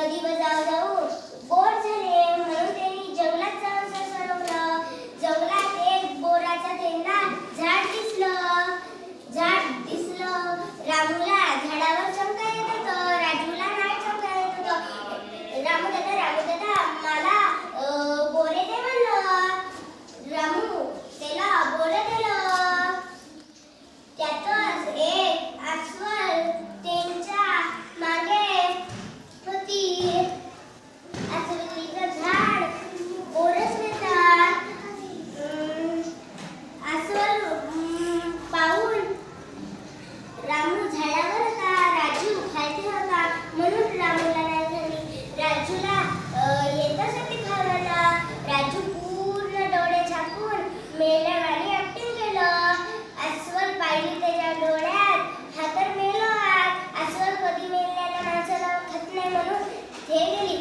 नदीवर जाऊ जाऊ बोर झाले. म्हणून त्यांनी जंगलात जाऊन सरवलं जंगलात एक बोराचा त्यांना झाड दिसलं. झाड दिसलं. रामूला ప్రేమను తేగలి